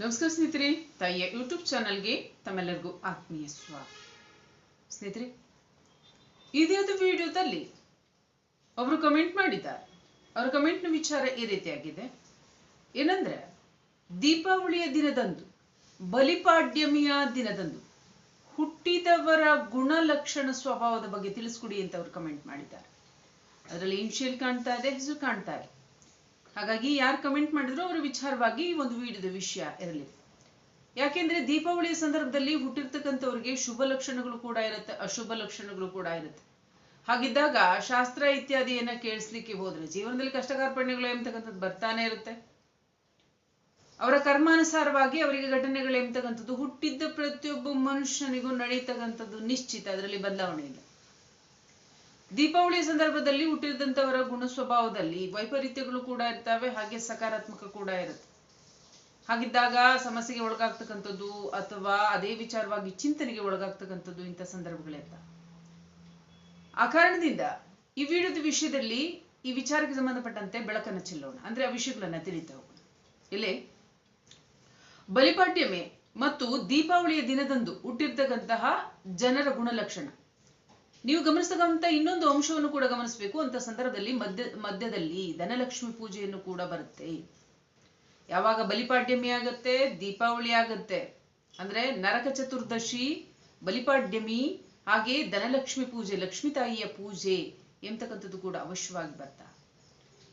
ನಮಸ್ಕಾರ ಸ್ನೇಹಿತರೆ, ತಾಯಿಯ ಯೂಟ್ಯೂಬ್ ಚಾನಲ್ಗೆ ತಮ್ಮೆಲ್ಲರಿಗೂ ಆತ್ಮೀಯ ಸ್ವಾಗತ. ಸ್ನೇಹಿತರೆ ಇದ್ಯಾವುದು ವಿಡಿಯೋದಲ್ಲಿ ಅವರು ಕಮೆಂಟ್ ಮಾಡಿದ್ದಾರೆ. ಅವರ ಕಮೆಂಟ್ನ ವಿಚಾರ ಈ ರೀತಿಯಾಗಿದೆ. ಏನಂದ್ರೆ, ದೀಪಾವಳಿಯ ದಿನದಂದು, ಬಲಿಪಾಡ್ಯಮಿಯ ದಿನದಂದು ಹುಟ್ಟಿದವರ ಗುಣಲಕ್ಷಣ ಸ್ವಭಾವದ ಬಗ್ಗೆ ತಿಳಿಸ್ಕೊಡಿ ಅಂತ ಅವರು ಕಮೆಂಟ್ ಮಾಡಿದ್ದಾರೆ. ಅದರಲ್ಲಿ ಇನ್ಶಿಯಲ್ ಕಾಣ್ತಾ ಇದೆ, ಹೆಸರು ಕಾಣ್ತಾ ಇದೆ ಹಾಗಾಗಿ ಯಾರು ಕಮೆಂಟ್ ಮಾಡಿದ್ರು ಅವರ ವಿಚಾರವಾಗಿ ಒಂದು ವಿಡಿಯೋದ ವಿಷಯ ಇರಲಿ. ಯಾಕೆಂದ್ರೆ ದೀಪಾವಳಿಯ ಸಂದರ್ಭದಲ್ಲಿ ಹುಟ್ಟಿರ್ತಕ್ಕಂಥವ್ರಿಗೆ ಶುಭ ಲಕ್ಷಣಗಳು ಕೂಡ ಇರುತ್ತೆ, ಅಶುಭ ಲಕ್ಷಣಗಳು ಕೂಡ ಇರುತ್ತೆ. ಹಾಗಿದ್ದಾಗ ಶಾಸ್ತ್ರ ಇತ್ಯಾದಿಯನ್ನ ಕೇಳಿಸ್ಲಿಕ್ಕೆ ಹೋದ್ರೆ ಜೀವನದಲ್ಲಿ ಕಷ್ಟ ಕಾರ್ಪಣ್ಯಗಳು ಎಂಬತಕ್ಕಂಥದ್ದು ಬರ್ತಾನೆ ಇರುತ್ತೆ. ಅವರ ಕರ್ಮಾನುಸಾರವಾಗಿ ಅವರಿಗೆ ಘಟನೆಗಳು ಎಂಬತಕ್ಕಂಥದ್ದು ಹುಟ್ಟಿದ್ದ ಪ್ರತಿಯೊಬ್ಬ ಮನುಷ್ಯನಿಗೂ ನಡೀತಕ್ಕಂಥದ್ದು ನಿಶ್ಚಿತ, ಅದರಲ್ಲಿ ಬದಲಾವಣೆ ಇಲ್ಲ. ದೀಪಾವಳಿಯ ಸಂದರ್ಭದಲ್ಲಿ ಹುಟ್ಟಿದಂಥವರ ಗುಣ ಸ್ವಭಾವದಲ್ಲಿ ವೈಪರೀತ್ಯಗಳು ಕೂಡ ಇರ್ತವೆ, ಹಾಗೆ ಸಕಾರಾತ್ಮಕ ಕೂಡ ಇರುತ್ತೆ. ಹಾಗಿದ್ದಾಗ ಸಮಸ್ಯೆಗೆ ಒಳಗಾಗ್ತಕ್ಕಂಥದ್ದು ಅಥವಾ ಅದೇ ವಿಚಾರವಾಗಿ ಚಿಂತನೆಗೆ ಒಳಗಾಗ್ತಕ್ಕಂಥದ್ದು ಇಂಥ ಸಂದರ್ಭಗಳಿರ್ತವೆ ಆ ಕಾರಣದಿಂದ ಈ ವಿಡಿಯೋದ ವಿಷಯದಲ್ಲಿ ಈ ವಿಚಾರಕ್ಕೆ ಸಂಬಂಧಪಟ್ಟಂತೆ ಬೆಳಕನ್ನು ಚೆಲ್ಲೋಣ. ಅಂದ್ರೆ ಆ ವಿಷಯಗಳನ್ನ ತಿಳಿತಾ ಹೋಗೋಣ. ಇಲ್ಲಿ ಬಲಿಪಾಡ್ಯಮೆ ಮತ್ತು ದೀಪಾವಳಿಯ ದಿನದಂದು ಹುಟ್ಟಿರ್ತಕ್ಕಂತಹ ಜನರ ಗುಣಲಕ್ಷಣ. ನೀವು ಗಮನಿಸ್ತಕ್ಕಂಥ ಇನ್ನೊಂದು ಅಂಶವನ್ನು ಕೂಡ ಗಮನಿಸಬೇಕು ಅಂತ ಸಂದರ್ಭದಲ್ಲಿ ಮಧ್ಯ, ಮಧ್ಯದಲ್ಲಿ ಧನಲಕ್ಷ್ಮಿ ಪೂಜೆಯನ್ನು ಕೂಡ ಬರುತ್ತೆ. ಯಾವಾಗ ಬಲಿಪಾಡ್ಯಮಿ ಆಗತ್ತೆ? ದೀಪಾವಳಿ ಆಗತ್ತೆ. ಅಂದ್ರೆ ನರಕ ಚತುರ್ದಶಿ, ಬಲಿಪಾಡ್ಯಮಿ, ಹಾಗೆ ಧನಲಕ್ಷ್ಮಿ ಪೂಜೆ, ಲಕ್ಷ್ಮಿ ತಾಯಿಯ ಪೂಜೆ ಎಂತಕ್ಕಂಥದ್ದು ಕೂಡ ಅವಶ್ಯವಾಗಿ ಬರ್ತಾ.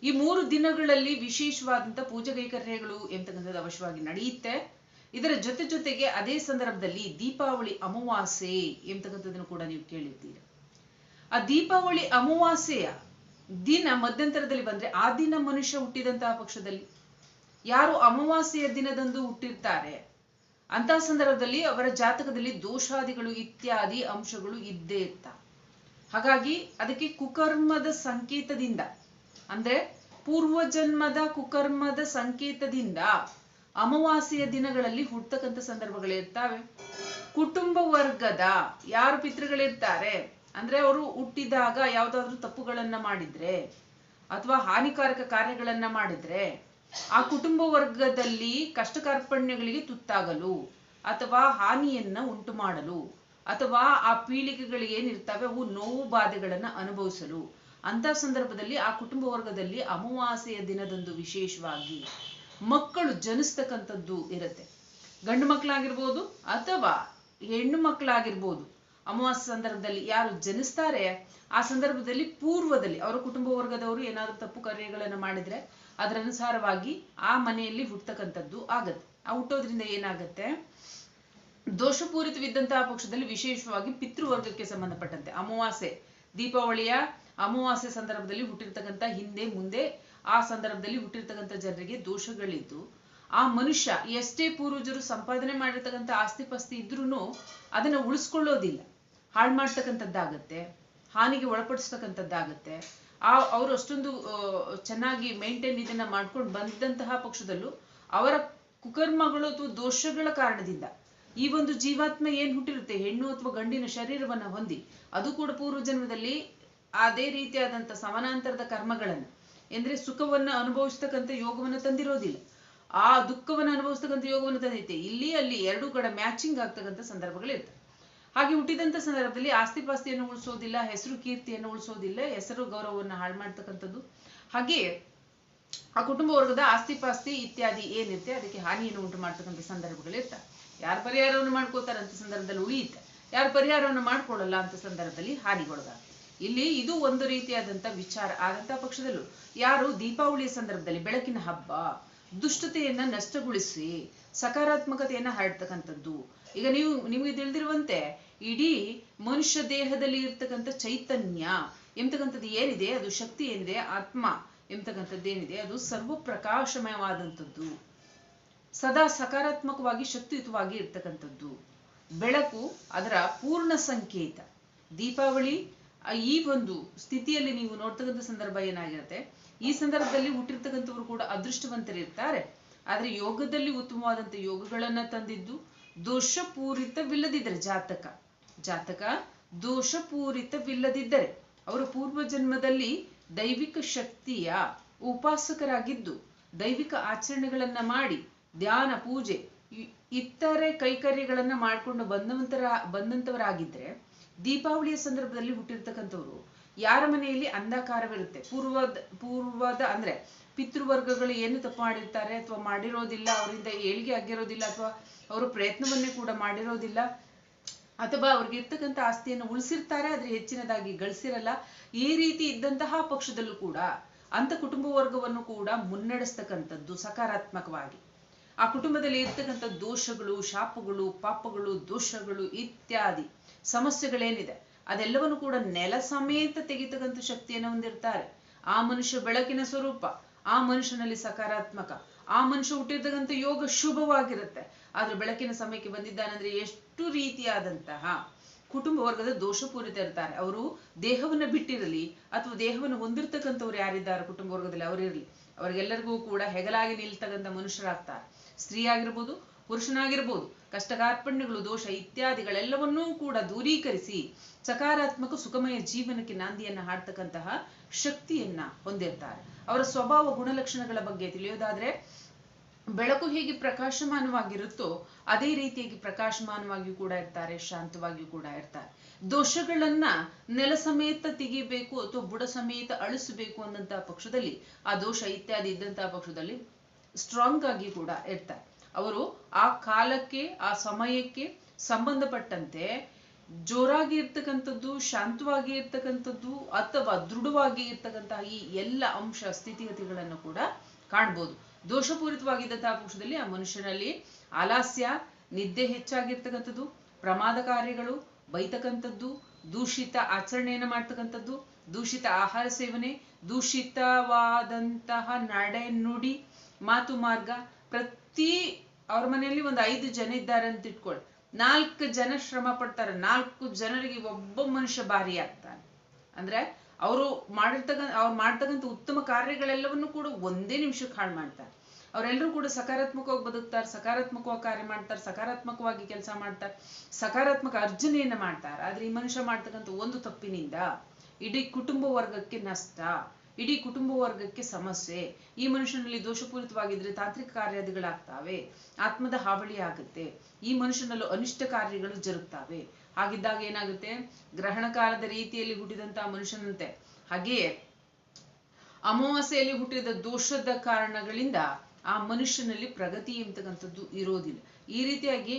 ಈ ಮೂರು ದಿನಗಳಲ್ಲಿ ವಿಶೇಷವಾದಂತ ಪೂಜೆ ಕೈಕರ್ಯಗಳು ಎಂತಕ್ಕಂಥದ್ದು ಅವಶ್ಯವಾಗಿ ನಡೆಯುತ್ತೆ. ಇದರ ಜೊತೆ ಜೊತೆಗೆ ಅದೇ ಸಂದರ್ಭದಲ್ಲಿ ದೀಪಾವಳಿ ಅಮಾವಾಸ್ಯೆ ಎಂತಕ್ಕಂಥದ್ದನ್ನು ಕೂಡ ನೀವು ಕೇಳಿರ್ತೀರಿ. ಆ ದೀಪಾವಳಿ ಅಮಾವಾಸ್ಯೆಯ ದಿನ ಮಧ್ಯಂತರದಲ್ಲಿ ಬಂದ್ರೆ ಆ ದಿನ ಮನುಷ್ಯ ಹುಟ್ಟಿದಂತಹ ಪಕ್ಷದಲ್ಲಿ. ಯಾರು ಅಮಾವಾಸ್ಯೆಯ ದಿನದಂದು ಹುಟ್ಟಿರ್ತಾರೆ? ಅಂತ ಸಂದರ್ಭದಲ್ಲಿ ಅವರ ಜಾತಕದಲ್ಲಿ ದೋಷಾದಿಗಳು ಇತ್ಯಾದಿ ಅಂಶಗಳು ಇದ್ದೇ ಇರ್ತ. ಹಾಗಾಗಿ ಅದಕ್ಕೆ ಕುಕರ್ಮದ ಸಂಕೇತದಿಂದ, ಅಂದ್ರೆ ಪೂರ್ವಜನ್ಮದ ಕುಕರ್ಮದ ಸಂಕೇತದಿಂದ ಅಮಾವಾಸ್ಯೆಯ ದಿನಗಳಲ್ಲಿ ಹುಟ್ಟತಕ್ಕಂಥ ಸಂದರ್ಭಗಳಿರ್ತಾವೆ ಕುಟುಂಬ ವರ್ಗದ ಯಾರು ಪಿತೃಗಳಿರ್ತಾರೆ? ಅಂದ್ರೆ ಅವರು ಹುಟ್ಟಿದಾಗ ಯಾವ್ದಾದ್ರು ತಪ್ಪುಗಳನ್ನ ಮಾಡಿದ್ರೆ ಅಥವಾ ಹಾನಿಕಾರಕ ಕಾರ್ಯಗಳನ್ನ ಮಾಡಿದ್ರೆ ಆ ಕುಟುಂಬ ವರ್ಗದಲ್ಲಿ ಕಷ್ಟ ಕಾರ್ಪಣ್ಯಗಳಿಗೆ ತುತ್ತಾಗಲು ಅಥವಾ ಹಾನಿಯನ್ನ ಉಂಟು ಮಾಡಲು ಅಥವಾ ಆ ಪೀಳಿಗೆಗಳಿಗೆ ಏನಿರ್ತವೆ ಅವು ನೋವು ಬಾಧೆಗಳನ್ನ ಅನುಭವಿಸಲು ಅಂತ ಸಂದರ್ಭದಲ್ಲಿ ಆ ಕುಟುಂಬ ವರ್ಗದಲ್ಲಿ ಅಮಾವಾಸ್ಯೆಯ ದಿನದಂದು ವಿಶೇಷವಾಗಿ ಮಕ್ಕಳು ಜನಿಸ್ತಕ್ಕಂಥದ್ದು ಇರುತ್ತೆ. ಗಂಡು ಮಕ್ಕಳಾಗಿರ್ಬೋದು ಅಥವಾ ಹೆಣ್ಣು ಮಕ್ಕಳಾಗಿರ್ಬೋದು ಅಮಾವಾಸ್ಯ ಸಂದರ್ಭದಲ್ಲಿ ಯಾರು ಜನಿಸ್ತಾರೆ, ಆ ಸಂದರ್ಭದಲ್ಲಿ ಪೂರ್ವದಲ್ಲಿ ಅವರ ಕುಟುಂಬ ವರ್ಗದವರು ಏನಾದರೂ ತಪ್ಪು ಕಾರ್ಯಗಳನ್ನು ಮಾಡಿದ್ರೆ ಅದರ ಅನುಸಾರವಾಗಿ ಆ ಮನೆಯಲ್ಲಿ ಹುಟ್ಟತಕ್ಕಂಥದ್ದು ಆಗತ್ತೆ. ಆ ಹುಟ್ಟೋದ್ರಿಂದ ಏನಾಗತ್ತೆ? ದೋಷಪೂರಿತವಿದ್ದಂತಹ ಪಕ್ಷದಲ್ಲಿ ವಿಶೇಷವಾಗಿ ಪಿತೃವರ್ಗಕ್ಕೆ ಸಂಬಂಧಪಟ್ಟಂತೆ. ಅಮಾವಾಸ್ಯೆ, ದೀಪಾವಳಿಯ ಅಮಾವಾಸ್ಯೆ ಸಂದರ್ಭದಲ್ಲಿ ಹುಟ್ಟಿರ್ತಕ್ಕಂಥ ಹಿಂದೆ ಮುಂದೆ, ಆ ಸಂದರ್ಭದಲ್ಲಿ ಹುಟ್ಟಿರ್ತಕ್ಕಂಥ ಜನರಿಗೆ ದೋಷಗಳಿದ್ದು, ಆ ಮನುಷ್ಯ ಎಷ್ಟೇ ಪೂರ್ವಜರು ಸಂಪಾದನೆ ಮಾಡಿರ್ತಕ್ಕಂಥ ಆಸ್ತಿ ಪಾಸ್ತಿ ಇದ್ರೂ ಅದನ್ನ ಉಳಿಸ್ಕೊಳ್ಳೋದಿಲ್ಲ. ಹಾಳು ಮಾಡ್ತಕ್ಕಂಥದ್ದಾಗತ್ತೆ ಹಾನಿಗೆ ಒಳಪಡಿಸ್ತಕ್ಕಂಥದ್ದಾಗತ್ತೆ ಆ ಅವರು ಅಷ್ಟೊಂದು ಚೆನ್ನಾಗಿ ಮೇಂಟೈನ್ ಇದನ್ನ ಮಾಡ್ಕೊಂಡು ಬಂದಂತಹ ಪಕ್ಷದಲ್ಲೂ ಅವರ ಕುಕರ್ಮಗಳು ಅಥವಾ ದೋಷಗಳ ಕಾರಣದಿಂದ ಈ ಒಂದು ಜೀವಾತ್ಮ ಏನ್ ಹುಟ್ಟಿರುತ್ತೆ, ಹೆಣ್ಣು ಅಥವಾ ಗಂಡಿನ ಶರೀರವನ್ನ ಹೊಂದಿ, ಅದು ಕೂಡ ಪೂರ್ವ ಜನ್ಮದಲ್ಲಿ ಅದೇ ರೀತಿಯಾದಂತ ಸಮಾನಾಂತರದ ಕರ್ಮಗಳನ್ನ, ಎಂದ್ರೆ ಸುಖವನ್ನ ಅನುಭವಿಸ್ತಕ್ಕಂಥ ಯೋಗವನ್ನ ತಂದಿರೋದಿಲ್ಲ. ಆ ದುಃಖವನ್ನು ಅನುಭವಿಸ್ತಕ್ಕಂಥ ಯೋಗವನ್ನು ತಂದಿತ್ತೆ. ಇಲ್ಲಿ ಅಲ್ಲಿ ಎರಡೂ ಕಡೆ ಮ್ಯಾಚಿಂಗ್ ಆಗ್ತಕ್ಕಂಥ ಸಂದರ್ಭಗಳಿರ್ತವೆ. ಹಾಗೆ ಹುಟ್ಟಿದಂತ ಸಂದರ್ಭದಲ್ಲಿ ಆಸ್ತಿ ಪಾಸ್ತಿಯನ್ನು ಉಳಿಸೋದಿಲ್ಲ, ಹೆಸರು ಕೀರ್ತಿಯನ್ನು ಉಳಿಸೋದಿಲ್ಲ, ಹೆಸರು ಗೌರವವನ್ನು ಹಾಳು ಮಾಡ್ತಕ್ಕಂಥದ್ದು. ಹಾಗೆ ಆ ಕುಟುಂಬ ವರ್ಗದ ಆಸ್ತಿ ಪಾಸ್ತಿ ಇತ್ಯಾದಿ ಏನಿರುತ್ತೆ, ಅದಕ್ಕೆ ಹಾನಿಯನ್ನು ಉಂಟು ಮಾಡ್ತಕ್ಕಂಥ ಸಂದರ್ಭಗಳಿರ್ತವೆ ಯಾರು ಪರಿಹಾರವನ್ನು ಮಾಡ್ಕೋತಾರೆ ಅಂತ ಸಂದರ್ಭದಲ್ಲಿ ಉಳಿಯುತ್ತೆ. ಯಾರು ಪರಿಹಾರವನ್ನು ಮಾಡ್ಕೊಳ್ಳಲ್ಲ ಅಂತ ಸಂದರ್ಭದಲ್ಲಿ ಹಾನಿಗೊಳಗ ಇಲ್ಲಿ ಇದು ಒಂದು ರೀತಿಯಾದಂತ ವಿಚಾರ. ಆದಂತಹ ಪಕ್ಷದಲ್ಲೂ ಯಾರು ದೀಪಾವಳಿಯ ಸಂದರ್ಭದಲ್ಲಿ ಬೆಳಕಿನ ಹಬ್ಬ ದುಷ್ಟತೆಯನ್ನ ನಷ್ಟಗೊಳಿಸಿ ಸಕಾರಾತ್ಮಕತೆಯನ್ನ ಹರಡ್ತಕ್ಕಂಥದ್ದು ಈಗ ನೀವು, ನಿಮಗೆ ತಿಳಿದಿರುವಂತೆ ಇಡೀ ಮನುಷ್ಯ ದೇಹದಲ್ಲಿ ಇರ್ತಕ್ಕಂಥ ಚೈತನ್ಯ ಎಂಬತಕ್ಕಂಥದ್ದು ಏನಿದೆ? ಅದು ಶಕ್ತಿ ಏನಿದೆ? ಆತ್ಮ ಎಂತಕ್ಕಂಥದ್ದು ಏನಿದೆ? ಅದು ಸರ್ವ ಪ್ರಕಾಶಮಯವಾದಂಥದ್ದು ಸದಾ ಸಕಾರಾತ್ಮಕವಾಗಿ, ಶಕ್ತಿಯುತವಾಗಿ ಇರ್ತಕ್ಕಂಥದ್ದು. ಬೆಳಕು ಅದರ ಪೂರ್ಣ ಸಂಕೇತ. ದೀಪಾವಳಿ ಈ ಒಂದು ಸ್ಥಿತಿಯಲ್ಲಿ ನೀವು ನೋಡ್ತಕ್ಕಂಥ ಸಂದರ್ಭ ಏನಾಗಿರುತ್ತೆ? ಈ ಸಂದರ್ಭದಲ್ಲಿ ಹುಟ್ಟಿರ್ತಕ್ಕಂಥವ್ರು ಕೂಡ ಅದೃಷ್ಟವಂತರಿರ್ತಾರೆ. ಆದ್ರೆ ಯೋಗದಲ್ಲಿ ಉತ್ತಮವಾದಂತ ಯೋಗಗಳನ್ನ ತಂದಿದ್ದು ದೋಷಪೂರಿತವಿಲ್ಲದಿದ್ದರೆ ಜಾತಕ. ಜಾತಕ ದೋಷಪೂರಿತವಿಲ್ಲದಿದ್ದರೆ ಅವರು ಪೂರ್ವ ಜನ್ಮದಲ್ಲಿ ದೈವಿಕ ಶಕ್ತಿಯ ಉಪಾಸಕರಾಗಿದ್ದು, ದೈವಿಕ ಆಚರಣೆಗಳನ್ನ ಮಾಡಿ, ಧ್ಯಾನ, ಪೂಜೆ ಇತರೆ ಕೈಕರ್ಯಗಳನ್ನ ಮಾಡ್ಕೊಂಡು ಬಂದವಂತರ, ಬಂದಂತವರಾಗಿದ್ರೆ, ದೀಪಾವಳಿಯ ಸಂದರ್ಭದಲ್ಲಿ ಹುಟ್ಟಿರ್ತಕ್ಕಂಥವ್ರು ಯಾರ ಮನೆಯಲ್ಲಿ ಅಂಧಕಾರವಿರುತ್ತೆ? ಪೂರ್ವದ ಪೂರ್ವದ ಅಂದ್ರೆ ಪಿತೃವರ್ಗಗಳು ಏನು ತಪ್ಪು ಮಾಡಿರ್ತಾರೆ ಅಥವಾ ಮಾಡಿರೋದಿಲ್ಲ, ಅವರಿಂದ ಏಳ್ಗೆ ಆಗಿರೋದಿಲ್ಲ ಅಥವಾ ಅವರು ಪ್ರಯತ್ನವನ್ನೇ ಕೂಡ ಮಾಡಿರೋದಿಲ್ಲ, ಅಥವಾ ಅವ್ರಿಗೆ ಇರ್ತಕ್ಕಂಥ ಆಸ್ತಿಯನ್ನು ಉಳಿಸಿರ್ತಾರೆ, ಆದ್ರೆ ಹೆಚ್ಚಿನದಾಗಿ ಗಳಿಸಿರಲ್ಲ, ಈ ರೀತಿ ಇದ್ದಂತಹ ಪಕ್ಷದಲ್ಲೂ ಕೂಡ ಅಂತ ಕುಟುಂಬ ವರ್ಗವನ್ನು ಕೂಡ ಮುನ್ನಡೆಸ್ತಕ್ಕಂಥದ್ದು ಸಕಾರಾತ್ಮಕವಾಗಿ. ಆ ಕುಟುಂಬದಲ್ಲಿ ಇರ್ತಕ್ಕಂಥ ದೋಷಗಳು, ಶಾಪಗಳು, ಪಾಪಗಳು, ದೋಷಗಳು ಇತ್ಯಾದಿ ಸಮಸ್ಯೆಗಳೇನಿದೆ? ಅದೆಲ್ಲವನ್ನು ಕೂಡ ನೆಲ ಸಮೇತ ತೆಗಿತಕ್ಕಂಥ ಶಕ್ತಿಯನ್ನು ಹೊಂದಿರ್ತಾರೆ. ಆ ಮನುಷ್ಯ ಬೆಳಕಿನ ಸ್ವರೂಪ, ಆ ಮನುಷ್ಯನಲ್ಲಿ ಸಕಾರಾತ್ಮಕ, ಆ ಮನುಷ್ಯ ಹುಟ್ಟಿರ್ತಕ್ಕಂಥ ಯೋಗ ಶುಭವಾಗಿರುತ್ತೆ. ಆದ್ರೆ ಬೆಳಕಿನ ಸಮಯಕ್ಕೆ ಬಂದಿದ್ದಾನಂದ್ರೆ ಎಷ್ಟು ರೀತಿಯಾದಂತಹ ಕುಟುಂಬ ವರ್ಗದ ದೋಷಪೂರಿತ ಇರ್ತಾರೆ. ಅವರು ದೇಹವನ್ನ ಬಿಟ್ಟಿರಲಿ ಅಥವಾ ದೇಹವನ್ನು ಹೊಂದಿರ್ತಕ್ಕಂಥವ್ರು ಯಾರಿದ್ದಾರೆ ಕುಟುಂಬ ವರ್ಗದಲ್ಲಿ ಅವರಿರಲಿ ಅವರಿಗೆಲ್ಲರಿಗೂ ಕೂಡ ಹೆಗಲಾಗಿ ನಿಲ್ತಕ್ಕಂಥ ಮನುಷ್ಯರಾಗ್ತಾರೆ. ಸ್ತ್ರೀ ಆಗಿರ್ಬೋದು ಪುರುಷನಾಗಿರ್ಬೋದು. ಕಷ್ಟ ಕಾರ್ಪಣ್ಯಗಳು ದೋಷ ಇತ್ಯಾದಿಗಳೆಲ್ಲವನ್ನೂ ಕೂಡ ದೂರೀಕರಿಸಿ ಸಕಾರಾತ್ಮಕ ಸುಖಮಯ ಜೀವನಕ್ಕೆ ನಾಂದಿಯನ್ನ ಹಾಡ್ತಕ್ಕಂತಹ ಶಕ್ತಿಯನ್ನ ಹೊಂದಿರ್ತಾರೆ. ಅವರ ಸ್ವಭಾವ ಗುಣಲಕ್ಷಣಗಳ ಬಗ್ಗೆ ತಿಳಿಯೋದಾದ್ರೆ, ಬೆಳಕು ಹೇಗೆ ಪ್ರಕಾಶಮಾನವಾಗಿರುತ್ತೋ ಅದೇ ರೀತಿಯಾಗಿ ಪ್ರಕಾಶಮಾನವಾಗಿಯೂ ಕೂಡ ಇರ್ತಾರೆ, ಶಾಂತವಾಗಿಯೂ ಕೂಡ ಇರ್ತಾರೆ. ದೋಷಗಳನ್ನ ನೆಲ ಸಮೇತ ತೆಗಿಬೇಕು ಅಥವಾ ಬುಡ ಸಮೇತ ಅಳಿಸಬೇಕು ಅನ್ನಂತಹ ಪಕ್ಷದಲ್ಲಿ, ಆ ದೋಷ ಇತ್ಯಾದಿ ಇದ್ದಂತಹ ಪಕ್ಷದಲ್ಲಿ ಸ್ಟ್ರಾಂಗ್ ಆಗಿ ಕೂಡ ಇರ್ತಾರೆ. ಅವರು ಆ ಕಾಲಕ್ಕೆ, ಆ ಸಮಯಕ್ಕೆ ಸಂಬಂಧಪಟ್ಟಂತೆ ಜೋರಾಗಿ ಇರ್ತಕ್ಕಂಥದ್ದು, ಶಾಂತವಾಗಿ ಇರ್ತಕ್ಕಂಥದ್ದು ಅಥವಾ ದೃಢವಾಗಿ ಇರ್ತಕ್ಕಂತಹ ಈ ಎಲ್ಲ ಅಂಶ ಸ್ಥಿತಿಗತಿಗಳನ್ನು ಕೂಡ ಕಾಣ್ಬೋದು. ದೋಷಪೂರಿತವಾಗಿದ್ದಂತಹ ಪುರುಷದಲ್ಲಿ ಆ ಮನುಷ್ಯನಲ್ಲಿ ಆಲಾಸ್ಯ, ನಿದ್ದೆ ಹೆಚ್ಚಾಗಿರ್ತಕ್ಕಂಥದ್ದು, ಪ್ರಮಾದ ಕಾರ್ಯಗಳು, ಬೈತಕ್ಕಂಥದ್ದು, ದೂಷಿತ ಆಚರಣೆಯನ್ನು ಮಾಡ್ತಕ್ಕಂಥದ್ದು, ದೂಷಿತ ಆಹಾರ ಸೇವನೆ, ದೂಷಿತವಾದಂತಹ ನಡೆ ನುಡಿ ಮಾತು ಮಾರ್ಗ ಪ್ರತಿ ಅವ್ರ ಮನೆಯಲ್ಲಿ ಒಂದು ಐದು ಜನ ಇದ್ದಾರೆ ಅಂತ ಇಟ್ಕೊಳ್ಳಿ ನಾಲ್ಕು ಜನ ಶ್ರಮ ಪಡ್ತಾರೆ, ನಾಲ್ಕು ಜನರಿಗೆ ಒಬ್ಬ ಮನುಷ್ಯ ಭಾರಿ ಆಗ್ತಾನೆ. ಅಂದ್ರೆ ಅವರು ಮಾಡಿರ್ತಕ್ಕಂಥ ಅವ್ರು ಮಾಡ್ತಕ್ಕಂಥ ಉತ್ತಮ ಕಾರ್ಯಗಳೆಲ್ಲವನ್ನು ಕೂಡ ಒಂದೇ ನಿಮಿಷಕ್ಕೆ ಹಾಳು ಮಾಡ್ತಾರೆ. ಅವರೆಲ್ಲರೂ ಕೂಡ ಸಕಾರಾತ್ಮಕವಾಗಿ ಬದುಕ್ತಾರೆ, ಸಕಾರಾತ್ಮಕವಾಗಿ ಕಾರ್ಯ ಮಾಡ್ತಾರೆ, ಸಕಾರಾತ್ಮಕವಾಗಿ ಕೆಲಸ ಮಾಡ್ತಾರೆ, ಸಕಾರಾತ್ಮಕ ಅರ್ಜನೆಯನ್ನ ಮಾಡ್ತಾರೆ. ಆದ್ರೆ ಈ ಮನುಷ್ಯ ಮಾಡ್ತಕ್ಕಂಥ ಒಂದು ತಪ್ಪಿನಿಂದ ಇಡೀ ಕುಟುಂಬ ವರ್ಗಕ್ಕೆ ನಷ್ಟ. ಇಡೀ ಕುಟುಂಬ ವರ್ಗಕ್ಕೆ ಸಮಸ್ಯೆ. ಈ ಮನುಷ್ಯನಲ್ಲಿ ದೋಷಪೂರಿತವಾಗಿದ್ರೆ ತಾಂತ್ರಿಕ ಕಾರ್ಯಾದಿಗಳಾಗ್ತಾವೆ. ಆತ್ಮದ ಹಾವಳಿ ಆಗುತ್ತೆ. ಈ ಮನುಷ್ಯನಲ್ಲೂ ಅನಿಷ್ಟ ಕಾರ್ಯಗಳು ಜರುಗ್ತಾವೆ. ಹಾಗಿದ್ದಾಗ ಏನಾಗುತ್ತೆ? ಗ್ರಹಣ ಕಾಲದ ರೀತಿಯಲ್ಲಿ ಹುಟ್ಟಿದಂತಹ ಮನುಷ್ಯನಂತೆ. ಹಾಗೆಯೇ ಅಮಾವಾಸ್ಯೆಯಲ್ಲಿ ಹುಟ್ಟಿದ ದೋಷದ ಕಾರಣಗಳಿಂದ ಆ ಮನುಷ್ಯನಲ್ಲಿ ಪ್ರಗತಿ ಎಂತಕ್ಕಂಥದ್ದು ಇರೋದಿಲ್ಲ. ಈ ರೀತಿಯಾಗಿ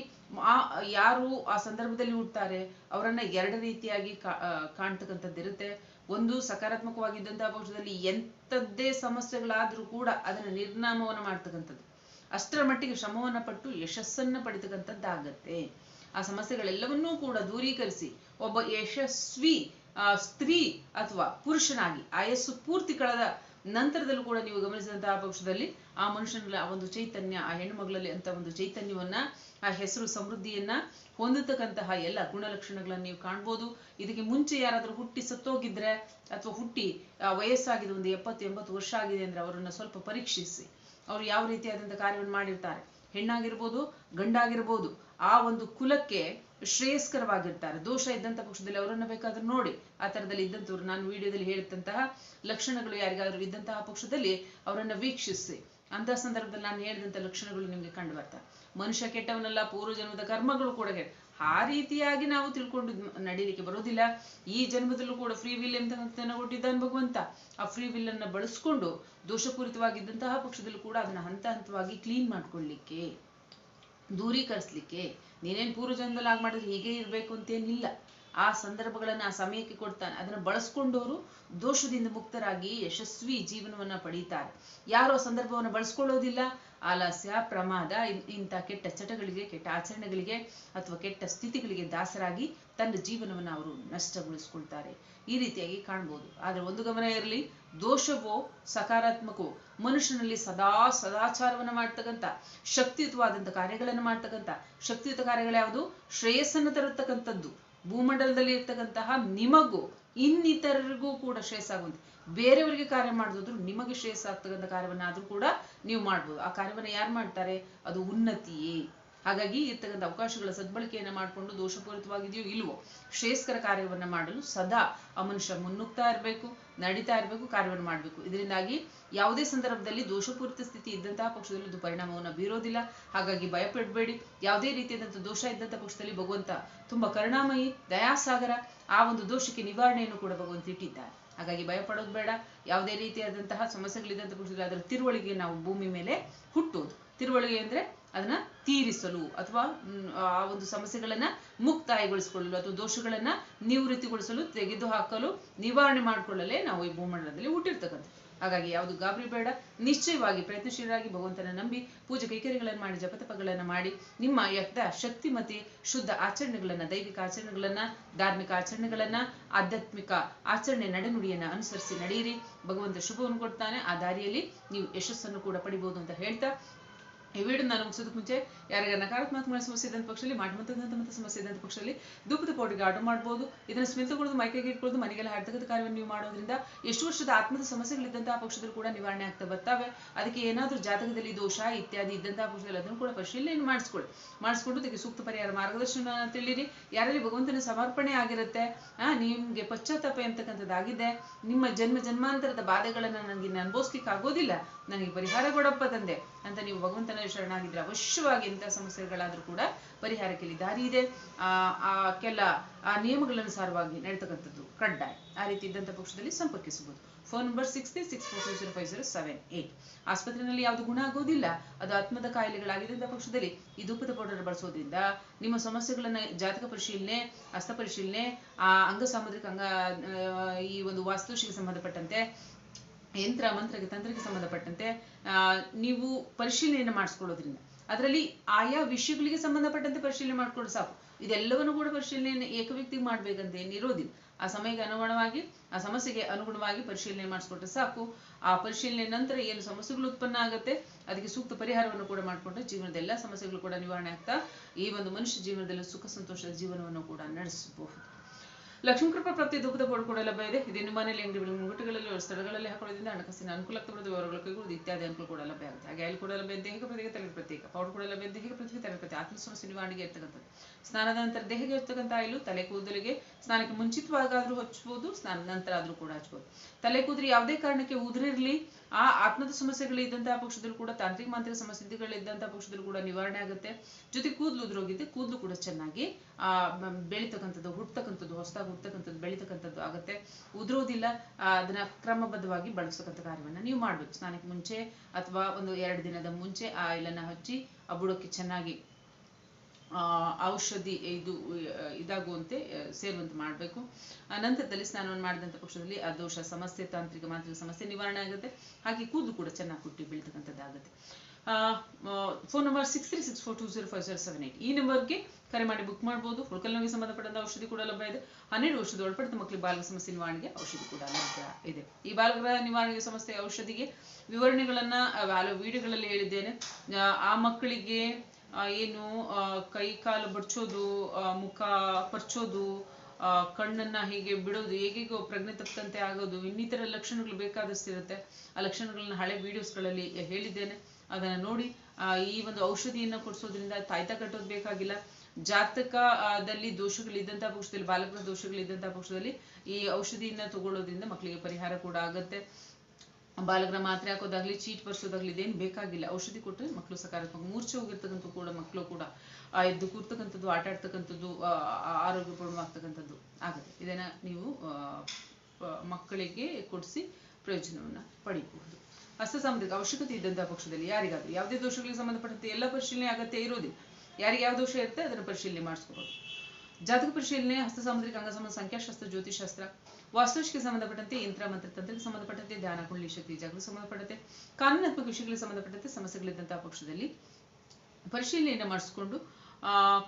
ಆ ಯಾರು ಆ ಸಂದರ್ಭದಲ್ಲಿ ಹುಡ್ತಾರೆ ಅವರನ್ನ ಎರಡು ರೀತಿಯಾಗಿ ಕಾ ಕಾಣ್ತಕ್ಕಂಥದ್ದು ಕಾಣ್ತಕ್ಕಂಥದ್ದಿರುತ್ತೆ. ಒಂದು ಸಕಾರಾತ್ಮಕವಾಗಿದ್ದಂತಹ ಪಕ್ಷದಲ್ಲಿ ಎಂಥದ್ದೇ ಸಮಸ್ಯೆಗಳಾದ್ರೂ ಕೂಡ ಅದನ್ನ ನಿರ್ನಾಮವನ್ನು ಮಾಡ್ತಕ್ಕಂಥದ್ದು. ಅಷ್ಟರ ಮಟ್ಟಿಗೆ ಶ್ರಮವನ್ನ ಪಟ್ಟು ಯಶಸ್ಸನ್ನ ಪಡಿತಕ್ಕಂಥದ್ದಾಗತ್ತೆ. ಆ ಸಮಸ್ಯೆಗಳೆಲ್ಲವನ್ನೂ ಕೂಡ ದೂರೀಕರಿಸಿ ಒಬ್ಬ ಯಶಸ್ವಿ ಸ್ತ್ರೀ ಅಥವಾ ಪುರುಷನಾಗಿ ಆಯಸ್ಸು ಪೂರ್ತಿ ಕಳೆದ ನಂತರದಲ್ಲೂ ಕೂಡ ನೀವು ಗಮನಿಸಿದಂತಹ ಪಕ್ಷದಲ್ಲಿ ಆ ಮನುಷ್ಯನಲ್ಲಿ ಆ ಒಂದು ಚೈತನ್ಯ ಆ ಹೆಣ್ಣುಮಗಳಲ್ಲಿ ಅಂತ ಒಂದು ಚೈತನ್ಯವನ್ನ ಆ ಹೆಸರು ಸಮೃದ್ಧಿಯನ್ನ ಹೊಂದತಕ್ಕಂತಹ ಎಲ್ಲ ಗುಣಲಕ್ಷಣಗಳನ್ನ ನೀವು ಕಾಣ್ಬೋದು. ಇದಕ್ಕೆ ಮುಂಚೆ ಯಾರಾದ್ರೂ ಹುಟ್ಟಿ ಸತ್ತೋಗಿದ್ರೆ ಅಥವಾ ಹುಟ್ಟಿ ಆ, ವಯಸ್ಸಾಗಿದೆ ಒಂದು ಎಪ್ಪತ್ತು ಎಂಬತ್ತು ವರ್ಷ ಆಗಿದೆ ಅಂದ್ರೆ ಅವರನ್ನ ಸ್ವಲ್ಪ ಪರೀಕ್ಷಿಸಿ. ಅವ್ರು ಯಾವ ರೀತಿಯಾದಂತಹ ಕಾರ್ಯವನ್ನು ಮಾಡಿರ್ತಾರೆ? ಹೆಣ್ಣಾಗಿರ್ಬೋದು ಗಂಡಾಗಿರ್ಬೋದು ಆ ಒಂದು ಕುಲಕ್ಕೆ ಶ್ರೇಯಸ್ಕರವಾಗಿರ್ತಾರೆ. ದೋಷ ಇದ್ದಂಥ ಪಕ್ಷದಲ್ಲಿ ಅವರನ್ನು ಬೇಕಾದ್ರೂ ನೋಡಿ. ಆ ಥರದಲ್ಲಿ ಇದ್ದಂಥವ್ರು ನಾನು ವಿಡಿಯೋದಲ್ಲಿ ಹೇಳಿದಂತಹ ಲಕ್ಷಣಗಳು ಯಾರಿಗಾದ್ರೂ ಇದ್ದಂತಹ ಪಕ್ಷದಲ್ಲಿ ಅವರನ್ನು ವೀಕ್ಷಿಸಿ. ಅಂತಹ ಸಂದರ್ಭದಲ್ಲಿ ನಾನು ಹೇಳಿದಂಥ ಲಕ್ಷಣಗಳು ನಿಮಗೆ ಕಂಡು ಮನುಷ್ಯ ಕೆಟ್ಟವನಲ್ಲ, ಪೂರ್ವ ಜನ್ಮದ ಕರ್ಮಗಳು ಕೂಡ ಆ ರೀತಿಯಾಗಿ ನಾವು ತಿಳ್ಕೊಂಡು ನಡೀಲಿಕ್ಕೆ ಬರೋದಿಲ್ಲ ಈ ಜನ್ಮದಲ್ಲೂ ಕೂಡ ಫ್ರೀ ವಿಲ್ ಎಂತ ಕೊಟ್ಟಿದ್ದಾನೆ ಭಗವಂತ. ಆ ಫ್ರೀ ವಿಲ್ ಅನ್ನ ಬಳಸ್ಕೊಂಡು ದೋಷಪೂರಿತವಾಗಿದ್ದಂತಹ ಪಕ್ಷದಲ್ಲೂ ಕೂಡ ಅದನ್ನ ಹಂತ ಹಂತವಾಗಿ ಕ್ಲೀನ್ ಮಾಡ್ಕೊಳ್ಳಿಕ್ಕೆ. ದೂರೀಕರಿಸ್ಲಿಕ್ಕೆ. ನೀನೇನು ಪೂರ್ವ ಜನ್ಮದಲ್ಲಿ ಆಗ ಮಾಡಿದ್ರೆ ಹೀಗೆ ಇರಬೇಕು ಅಂತೇನಿಲ್ಲ. ಆ ಸಂದರ್ಭಗಳನ್ನು ಆ ಸಮಯಕ್ಕೆ ಕೊಡ್ತಾನೆ. ಅದನ್ನ ಬಳಸ್ಕೊಂಡವರು ದೋಷದಿಂದ ಮುಕ್ತರಾಗಿ ಯಶಸ್ವಿ ಜೀವನವನ್ನ ಪಡೀತಾರೆ. ಯಾರು ಆ ಸಂದರ್ಭವನ್ನು ಬಳಸ್ಕೊಳ್ಳೋದಿಲ್ಲ? ಆಲಸ್ಯ, ಪ್ರಮಾದ ಇಂಥ ಕೆಟ್ಟ ಚಟಗಳಿಗೆ, ಕೆಟ್ಟ ಆಚರಣೆಗಳಿಗೆ ಅಥವಾ ಕೆಟ್ಟ ಸ್ಥಿತಿಗಳಿಗೆ ದಾಸರಾಗಿ ತನ್ನ ಜೀವನವನ್ನ ಅವರು ನಷ್ಟಗೊಳಿಸ್ಕೊಳ್ತಾರೆ. ಈ ರೀತಿಯಾಗಿ ಕಾಣ್ಬೋದು. ಆದರೆ ಒಂದು ಗಮನ ಇರಲಿ ದೋಷವೋ ಸಕಾರಾತ್ಮಕವೋ ಮನುಷ್ಯನಲ್ಲಿ ಸದಾ ಸದಾಚಾರವನ್ನ ಮಾಡ್ತಕ್ಕಂಥ, ಶಕ್ತಿಯುತವಾದಂಥ ಕಾರ್ಯಗಳನ್ನು ಮಾಡ್ತಕ್ಕಂಥ, ಶಕ್ತಿಯುತ ಕಾರ್ಯಗಳು ಯಾವುದು? ಶ್ರೇಯಸ್ಸನ್ನು ತರತಕ್ಕಂಥದ್ದು ಭೂಮಂಡಲದಲ್ಲಿ ಇರ್ತಕ್ಕಂತಹ ನಿಮಗೂ, ಇನ್ನಿತರರಿಗೂ ಕೂಡ ಶ್ರೇಯಸ್ಸಾಗುವಂತೆ ಬೇರೆಯವರಿಗೆ ಕಾರ್ಯ ಮಾಡಿದ್ರು ನಿಮಗೆ ಶ್ರೇಯಸ್ಸಾಗ್ತಕ್ಕಂಥ ಕಾರ್ಯವನ್ನಾದ್ರೂ ಕೂಡ ನೀವು ಮಾಡ್ಬೋದು. ಆ ಕಾರ್ಯವನ್ನ ಯಾರು ಮಾಡ್ತಾರೆ? ಅದು ಉನ್ನತಿಯೇ. ಹಾಗಾಗಿ ಇರ್ತಕ್ಕಂಥ ಅವಕಾಶಗಳ ಸದ್ಬಳಕೆಯನ್ನು ಮಾಡಿಕೊಂಡು ದೋಷಪೂರಿತವಾಗಿದೆಯೋ ಇಲ್ವೋ ಶ್ರೇಯಸ್ಕರ ಕಾರ್ಯವನ್ನ ಮಾಡಲು ಸದಾ ಆ ಮನುಷ್ಯ ಮುನ್ನುಗ್ತಾ ಇರಬೇಕು, ನಡೀತಾ ಇರಬೇಕು, ಕಾರ್ಯವನ್ನು ಮಾಡಬೇಕು. ಇದರಿಂದಾಗಿ ಯಾವುದೇ ಸಂದರ್ಭದಲ್ಲಿ ದೋಷಪೂರಿತ ಸ್ಥಿತಿ ಇದ್ದಂತಹ ಪಕ್ಷದಲ್ಲಿ ಇದು ಪರಿಣಾಮವನ್ನು ಬೀರೋದಿಲ್ಲ. ಹಾಗಾಗಿ ಭಯಪಡಬೇಡಿ. ಯಾವುದೇ ರೀತಿಯಾದಂಥ ದೋಷ ಇದ್ದಂಥ ಪಕ್ಷದಲ್ಲಿ ಭಗವಂತ ತುಂಬಾ ಕರುಣಾಮಯಿ, ದಯಾಸಾಗರ ಆ ಒಂದು ದೋಷಕ್ಕೆ ನಿವಾರಣೆಯನ್ನು ಕೂಡ ಭಗವಂತ ಇಟ್ಟಿದ್ದಾರೆ. ಹಾಗಾಗಿ ಭಯ ಪಡೋದು ಬೇಡ. ಯಾವುದೇ ರೀತಿಯಾದಂತಹ ಸಮಸ್ಯೆಗಳಿದ್ದಂಥ ಪಕ್ಷದಲ್ಲಿ ಅದರ ತಿರುವಳಿಗೆ ನಾವು ಭೂಮಿ ಮೇಲೆ ಹುಟ್ಟೋದು ತಿರುವಳಿಗೆ ಅಂದ್ರೆ ಅದನ್ನ ತೀರಿಸಲು ಅಥವಾ ಆ ಒಂದು ಸಮಸ್ಯೆಗಳನ್ನ ಮುಕ್ತಾಯಗೊಳಿಸಿಕೊಳ್ಳಲು ಅಥವಾ ದೋಷಗಳನ್ನ ನಿವೃತ್ತಿಗೊಳಿಸಲು ತೆಗೆದು ಹಾಕಲು ನಿವಾರಣೆ ಮಾಡಿಕೊಳ್ಳಲೇ ನಾವು ಈ ಭೂಮಂಡಲದಲ್ಲಿ ಹುಟ್ಟಿರ್ತಕ್ಕಂಥ ಹಾಗಾಗಿ ಯಾವುದು ಗಾಬರಿ ಬೇಡ, ನಿಶ್ಚಯವಾಗಿ ಪ್ರಯತ್ನಶೀಲರಾಗಿ ಭಗವಂತನ ನಂಬಿ ಪೂಜೆ ಕೈಕರ್ಯಗಳನ್ನು ಮಾಡಿ, ಜಪತಪಗಳನ್ನು ಮಾಡಿ, ನಿಮ್ಮ ಯಕ್ತ ಶಕ್ತಿ ಮತ್ತೆ ಶುದ್ಧ ಆಚರಣೆಗಳನ್ನ, ದೈವಿಕ ಆಚರಣೆಗಳನ್ನ, ಧಾರ್ಮಿಕ ಆಚರಣೆಗಳನ್ನ, ಆಧ್ಯಾತ್ಮಿಕ ಆಚರಣೆ ನಡೆನುಡಿಯನ್ನ ಅನುಸರಿಸಿ ನಡೆಯಿರಿ. ಭಗವಂತ ಶುಭವನ್ನು ಕೊಡ್ತಾನೆ. ಆ ದಾರಿಯಲ್ಲಿ ನೀವು ಯಶಸ್ಸನ್ನು ಕೂಡ ಪಡಿಬಹುದು ಅಂತ ಹೇಳ್ತಾ ಈ ನಾನು ಮುಗಿಸೋದಕ್ಕೆ ಮುಂಚೆ ಯಾರಿಗೆ ನಕಾರಾತ್ಮಕ ಸಮಸ್ಯೆ ಇದ್ದಂಥ ಪಕ್ಷದಲ್ಲಿ ಮತ್ತು ಸಮಸ್ಯೆ ಇದ್ದಂಥ ಪಕ್ಷದಲ್ಲಿ ದುಃಖದ ಪೌಡರ್ಗೆ ಆರ್ಡರ್ ಮಾಡ್ಬೋದು. ಇದನ್ನು ಸ್ಮೆಲ್ ತಗೊಳ್ಳೋದು, ಮೈಕೈಗೆ ಇಟ್ಕೊಳ್ಳೋದು ಮನೆಗೆಲ್ಲ ಹಾಡ್ತಕ್ಕಂಥ ಕಾರ್ಯವನ್ನು ನೀವು ಮಾಡೋದ್ರಿಂದ ಎಷ್ಟು ವರ್ಷದ ಆತ್ಮದ ಸಮಸ್ಯೆಗಳಿದ್ದಂತಹ ಪಕ್ಷದಲ್ಲಿ ಕೂಡ ನಿವಾರಣೆ ಆಗ್ತಾ ಬರ್ತವೆ. ಅದಕ್ಕೆ ಏನಾದರೂ ಜಾತಕದಲ್ಲಿ ದೋಷ ಇತ್ಯಾದಿ ಇದ್ದಂತಹ ಪಕ್ಷದಲ್ಲಿ ಅದನ್ನು ಕೂಡ ಪರಿಶೀಲನೆ ಮಾಡಿಸ್ಕೊಳ್ಳಿ. ಮಾಡಿಸ್ಕೊಂಡು ಅದಕ್ಕೆ ಸೂಕ್ತ ಪರಿಹಾರ ಮಾರ್ಗದರ್ಶನ ತಿಳಿರಿ ಯಾರಲ್ಲಿ ಭಗವಂತನ ಸಮರ್ಪಣೆ ಆಗಿರುತ್ತೆ ನಿಮಗೆ ನಿಮ್ಗೆ ಪಶ್ಚಾತ್ತಾಪ ಎಂತಕ್ಕಂಥದ್ದಾಗಿದೆ, ನಿಮ್ಮ ಜನ್ಮ ಜನ್ಮಾಂತರದ ಬಾಧೆಗಳನ್ನು ನನಗೆ ಅನುಭವಿಸ್ಲಿಕ್ಕೆ ಆಗೋದಿಲ್ಲ ನನಗೆ ಪರಿಹಾರ ಕೊಡಪ್ಪ ತಂದೆ. ಅಂತ ನೀವು ಭಗವಂತನ ಶರಣಾಗಿದ್ರೆ ಅವಶ್ಯವಾಗಿ ಎಂಥ ಸಮಸ್ಯೆಗಳಾದ್ರೂ ಕೂಡ ಪರಿಹಾರಕ್ಕೆ ಇಲ್ಲಿ ದಾರಿ ಇದೆ. ಆ ಕೆಲ, ಆ ನಿಯಮಗಳನುಸಾರವಾಗಿ ನಡೀತಕ್ಕಂಥದ್ದು ಕಡ್ಡಾಯ. ಆ ರೀತಿ ಇದ್ದಂಥ ಪಕ್ಷದಲ್ಲಿ ಸಂಪರ್ಕಿಸಬಹುದು. Phone number six three six four five zero seven eight ಆಸ್ಪತ್ರೆಯಲ್ಲಿ ಯಾವುದು ಗುಣ ಆಗೋದಿಲ್ಲ. ಅದು ಆತ್ಮದ ಕಾಯಿಲೆಗಳಾಗಿದ್ದಂಥ ಪಕ್ಷದಲ್ಲಿ ಈ ಧೂಪದ ಪೌಡರ್ ಬಳಸೋದ್ರಿಂದ ನಿಮ್ಮ ಸಮಸ್ಯೆಗಳನ್ನ ಜಾತಕ ಪರಿಶೀಲನೆ, ಹಸ್ತ ಪರಿಶೀಲನೆ, ಆ ಅಂಗ ಸಾಮುದ್ರಿಕ ಅಂಗ ಈ ಒಂದು ವಾಸ್ತುಶಿಗೆ ಸಂಬಂಧಪಟ್ಟಂತೆ ಯಂತ್ರ ಮಂತ್ರಕ್ಕೆ ತಂತ್ರಕ್ಕೆ ಸಂಬಂಧಪಟ್ಟಂತೆ ನೀವು ಪರಿಶೀಲನೆಯನ್ನು ಮಾಡಿಸ್ಕೊಳ್ಳೋದ್ರಿಂದ. ಅದರಲ್ಲಿ ಆಯಾ ವಿಷಯಗಳಿಗೆ ಸಂಬಂಧಪಟ್ಟಂತೆ ಪರಿಶೀಲನೆ ಮಾಡ್ಕೊಂಡು ಸಾಕು. ಇದೆಲ್ಲವನ್ನು ಕೂಡ ಪರಿಶೀಲನೆಯನ್ನು ಏಕ ವ್ಯಕ್ತಿಗೆ ಮಾಡ್ಬೇಕಂತ ಏನಿರೋದಿಲ್ಲ ಆ ಸಮಯಕ್ಕೆ ಅನುಗುಣವಾಗಿ, ಆ ಸಮಸ್ಯೆಗೆ ಅನುಗುಣವಾಗಿ ಪರಿಶೀಲನೆ ಮಾಡಿಸ್ಕೊಟ್ರೆ ಸಾಕು. ಆ ಪರಿಶೀಲನೆ ನಂತರ ಏನು ಸಮಸ್ಯೆಗಳು ಉತ್ಪನ್ನ ಆಗುತ್ತೆ, ಅದಕ್ಕೆ ಸೂಕ್ತ ಪರಿಹಾರವನ್ನು ಕೂಡ ಮಾಡಿಕೊಂಡ್ರೆ ಜೀವನದ ಎಲ್ಲ ಸಮಸ್ಯೆಗಳು ಕೂಡ ನಿವಾರಣೆ ಆಗ್ತಾ, ಈ ಒಂದು ಮನುಷ್ಯ ಜೀವನದಲ್ಲಿ ಸುಖ, ಸಂತೋಷದ ಜೀವನವನ್ನು ಕೂಡ ನಡೆಸಬಹುದು. ಲಕ್ಷ್ಮೀ ಕೃಪಾ ಪ್ರಾಪ್ತಿ ಧೂಪದ ಬೋರ್ಡ್ ಕೂಡ ಲಭ್ಯ ಇದೆ. ನಿಮ್ಮ ಮನೆಯಲ್ಲಿ ಅಂಗಡಿಗಳು ಮುಂಗುಟ್ಟುಗಳಲ್ಲಿ ಸ್ಥಳಗಳಲ್ಲಿ ಹಾಕೊಳ್ಳೋದ್ರಿಂದ ಹಣಕಾಸಿನ ಅನುಕೂಲ ಬರೋದು ವಿವರಗಳು ಇತ್ಯಾದಿ ಅನುಕೂಲ ಕೂಡ ಲಭ್ಯ ಆಗುತ್ತೆ. ಹಾಗೆ ಅಲ್ಲಿ ಕೂಡ ಲಭ್ಯ ದೇಹಿಕ ಪ್ರತ್ಯೇಕ ತಲೆ ಪ್ರತ್ಯೇಕ. ಪೌಡರ್ ಕೂಡ ಲಭ್ಯ ಹೇಗೆ ಪ್ರತ್ಯೇಕ ತಲೆ ಪ್ರತ್ಯೇಕ. ಆತ್ಮ ಸಮಸ್ಯೆ ನಿವಾರಣೆಗೆ ಇರ್ತಕ್ಕಂಥದ್ದು. ಸ್ನಾನದ ನಂತರ ದೇಹಕ್ಕೆ ಇರ್ತಕ್ಕಂಥ ಆಯಿಲು, ತಲೆ ಕೂದಲಿಗೆ ಸ್ನಾನಕ್ಕೆ ಮುಂಚಿತವಾಗಾದ್ರೂ ಹಚ್ಬೋದು ಸ್ನಾನ ನಂತರ ಆದ್ರೂ ಕೂಡ ಹಚ್ಬೋದು. ತಲೆ ಕೂದಲು ಯಾವುದೇ ಕಾರಣಕ್ಕೆ ಉದುರಿರ್ಲಿ ಆ ಆತ್ಮದ ಸಮಸ್ಯೆಗಳು ಇದ್ದಂತಹ ಪಕ್ಷದಲ್ಲೂ ಕೂಡ, ತಾಂತ್ರಿಕ ಮಾಂತ್ರಿಕ ಸಮಸ್ಯೆಗಳಿದ್ದಂತಹ ಪಕ್ಷದಲ್ಲೂ ಕೂಡ ನಿವಾರಣೆ ಆಗುತ್ತೆ. ಜೊತೆ ಕೂದಲು ಉದುರೋಗಿದ್ದೆ ಕೂದಲು ಕೂಡ ಚೆನ್ನಾಗಿ, ಆ ಬೆಳಿತಕ್ಕಂಥದ್ದು ಹುಟ್ಟತಕ್ಕಂಥದ್ದು ಹೊಸದಾಗಿ ಹುಟ್ಟತಕ್ಕಂಥದ್ದು ಬೆಳೀತಕ್ಕಂಥದ್ದು ಆಗುತ್ತೆ. ಉದುರೋದಿಲ್ಲ ಅದನ್ನ ಕ್ರಮಬದ್ಧವಾಗಿ ಬಳಸ್ತಕ್ಕಂಥ ಕಾರ್ಯವನ್ನ ನೀವು ಮಾಡ್ಬೇಕು. ಸ್ನಾನಕ್ಕೆ ಮುಂಚೆ ಅಥವಾ ಒಂದು ಎರಡು ದಿನದ ಮುಂಚೆ ಆ ಆಯಿಲನ್ನ ಹಚ್ಚಿ, ಆ ಬುಡಕ್ಕೆ ಚೆನ್ನಾಗಿ ಔಷಧಿ ಇದು ಇದಾಗುವಂತೆ ಸೇರುವಂತೆ ಮಾಡಬೇಕು. ನಂತರದಲ್ಲಿ ಸ್ನಾನವನ್ನು ಮಾಡಿದಂಥ ಪಕ್ಷದಲ್ಲಿ ಆ ದೋಷ ಸಮಸ್ಯೆ ತಾಂತ್ರಿಕ ಮಾಂತ್ರಿಕ ಸಮಸ್ಯೆ ನಿವಾರಣೆ ಆಗುತ್ತೆ. ಹಾಗೆ ಕೂದಲು ಕೂಡ ಚೆನ್ನಾಗಿ ಹುಟ್ಟಿ ಬೀಳ್ತಕ್ಕಂಥದ್ದಾಗುತ್ತೆ. Phone number six three six four two zero five zero seven eight ಈ ನಂಬರ್ಗೆ ಕರೆ ಮಾಡಿ ಬುಕ್ ಮಾಡ್ಬೋದು. ಹುಳ್ಕಲ್ ನೋವಿಗೆ ಸಂಬಂಧಪಟ್ಟಂತ ಔಷಧಿ ಕೂಡ ಲಭ್ಯ ಇದೆ. ಹನ್ನೆರಡು ವರ್ಷದ ಒಳಪಡಿತ ಮಕ್ಕಳಿಗೆ ಬಾಲಕ ಸಮಸ್ಯೆ ನಿವಾರಣೆಗೆ ಔಷಧಿ ಕೂಡ ಲಭ್ಯ ಇದೆ. ಈ ಬಾಲಕರ ನಿವಾರಣೆಗೆ ಸಮಸ್ಯೆ ಔಷಧಿಗೆ ವಿವರಣೆಗಳನ್ನ ಹಲವು ವಿಡಿಯೋಗಳಲ್ಲಿ ಹೇಳಿದ್ದೇನೆ. ಆ, ಮಕ್ಕಳಿಗೆ ಏನು ಕೈ ಕಾಲು ಬಡ್ಚೋದು ಮುಖ ಪರ್ಚೋದು ಕಣ್ಣನ್ನ ಹೀಗೆ ಬಿಡೋದು, ಹೇಗೇಗೋ ಪ್ರಜ್ಞೆ ತಪ್ಪಂತೆ ಆಗೋದು, ಇನ್ನಿತರ ಲಕ್ಷಣಗಳು ಬೇಕಾದಷ್ಟಿರುತ್ತೆ. ಆ ಲಕ್ಷಣಗಳನ್ನ ಹಳೆ ವಿಡಿಯೋಸ್ಗಳಲ್ಲಿ ಹೇಳಿದ್ದೇನೆ. ಅದನ್ನ ನೋಡಿ ಈ ಒಂದು ಔಷಧಿಯನ್ನ ಕೊಡಿಸೋದ್ರಿಂದ ತಾಯ್ತ ಕಟ್ಟೋದು ಬೇಕಾಗಿಲ್ಲ. ಜಾತಕದಲ್ಲಿ ದೋಷಗಳಿದ್ದಂಥ ಪಕ್ಷದಲ್ಲಿ, ಬಾಲಕರ ದೋಷಗಳಿದ್ದಂತಹ ಪಕ್ಷದಲ್ಲಿ ಈ ಔಷಧಿಯನ್ನ ತಗೊಳ್ಳೋದ್ರಿಂದ ಮಕ್ಕಳಿಗೆ ಪರಿಹಾರ ಕೂಡ ಆಗತ್ತೆ. ಬಾಲಕರ ಮಾತ್ರೆ ಹಾಕೋದಾಗ್ಲಿ ಚೀಟ್ ಬರ್ಸೋದಾಗ್ಲಿ ಇದೇನು ಬೇಕಾಗಿಲ್ಲ. ಔಷಧಿ ಕೊಟ್ಟರೆ ಮಕ್ಕಳು ಸಕಾರಾತ್ಮಕ. ಮೂರ್ಛೆ ಹೋಗಿರ್ತಕ್ಕಂಥ ಕೂಡ ಮಕ್ಕಳು ಕೂಡ ಎದ್ದು ಕೂರ್ತಕ್ಕಂಥದ್ದು ಆಟ ಆಡ್ತಕ್ಕಂಥದ್ದು ಆ, ಪೂರ್ಣವಾಗ್ತಕ್ಕಂಥದ್ದು ಆಗುತ್ತೆ. ಇದನ್ನ ನೀವು ಮಕ್ಕಳಿಗೆ ಕೊಡಿಸಿ ಪ್ರಯೋಜನವನ್ನ ಪಡಿಬಹುದು. ಹಸ್ತ ಸಾಮುದ್ರಿಕ ಅವಶ್ಯಕತೆ ಇದ್ದಂತಹ ಪಕ್ಷದಲ್ಲಿ ಯಾರಿಗಾದ್ರೂ ಯಾವುದೇ ದೋಷಗಳಿಗೆ ಸಂಬಂಧಪಟ್ಟಂತೆ ಎಲ್ಲ ಪರಿಶೀಲನೆ ಅಗತ್ಯ ಇರೋದಿಲ್ಲ. ಯಾರಿಗೆ ಯಾವ ದೋಷ ಇರುತ್ತೆ ಅದನ್ನು ಪರಿಶೀಲನೆ ಮಾಡಿಸ್ಕೋಬಹುದು. ಜಾತಕ ಪರಿಶೀಲನೆ ಹಸ್ತ ಸಾಮುದ್ರಿಕ ಅಂಗ ಸಂಬಂಧ ಸಂಖ್ಯಾಶಾಸ್ತ್ರ ಜ್ಯೋತಿಷಾಸ್ತ್ರ ವಾಸ್ತುಶಿಗೆ ಸಂಬಂಧಪಟ್ಟಂತೆ ಯಂತ್ರ ಮಂತ್ರ ತಂತ್ರಕ್ಕೆ ಸಂಬಂಧಪಟ್ಟಂತೆ ಧ್ಯಾನ, ಕುಂಡಲಿ, ಶಕ್ತಿ, ಜಾಗೃತಿ ಸಂಬಂಧಪಟ್ಟಂತೆ ಕಾನೂನಾತ್ಮಕ ವಿಷಯಗಳಿಗೆ ಸಂಬಂಧಪಟ್ಟಂತೆ ಸಮಸ್ಯೆಗಳಿದ್ದಂತಹ ಪಕ್ಷದಲ್ಲಿ ಪರಿಶೀಲನೆಯನ್ನು ಮಾಡಿಸಿಕೊಂಡು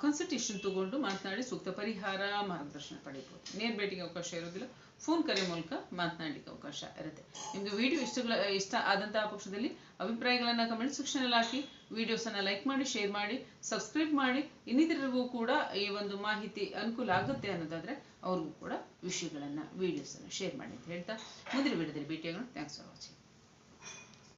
ಕನ್ಸಲ್ಟೇಷನ್ ತಗೊಂಡು ಮಾತನಾಡಿ ಸೂಕ್ತ ಪರಿಹಾರ, ಮಾರ್ಗದರ್ಶನ ಪಡೆಯಬಹುದು. ನೇರ ಭೇಟಿಗೆ ಅವಕಾಶ ಇರೋದಿಲ್ಲ. ಫೋನ್ ಕರೆ ಮೂಲಕ ಮಾತನಾಡಲಿಕ್ಕೆ ಅವಕಾಶ ಇರುತ್ತೆ. ನಿಮ್ಗೆ ವಿಡಿಯೋ ಇಷ್ಟಗಳ, ಇಷ್ಟ ಆದಂತಹ ಪಕ್ಷದಲ್ಲಿ ಅಭಿಪ್ರಾಯಗಳನ್ನ ಕಮೆಂಟ್ ಸೆಕ್ಷನ್ ಅಲ್ಲಿ ಹಾಕಿ ವಿಡಿಯೋಸ್ ಅನ್ನ ಲೈಕ್ ಮಾಡಿ ಶೇರ್ ಮಾಡಿ ಸಬ್ಸ್ಕ್ರೈಬ್ ಮಾಡಿ, ಇನ್ನಿತರರಿಗೂ ಕೂಡ ಈ ಒಂದು ಮಾಹಿತಿ ಅನುಕೂಲ ಆಗುತ್ತೆ ಅನ್ನೋದಾದ್ರೆ ಅವ್ರಿಗೂ ಕೂಡ ವಿಷಯಗಳನ್ನು ವಿಡಿಯೋಸ್ ಅನ್ನ ಶೇರ್ ಮಾಡಿ ಅಂತ ಹೇಳ್ತಾ, ಮುಂದಿನ ವಿಡಿಯೋದಲ್ಲಿ ಭೇಟಿಯಾಗೋಣ. Thanks for watching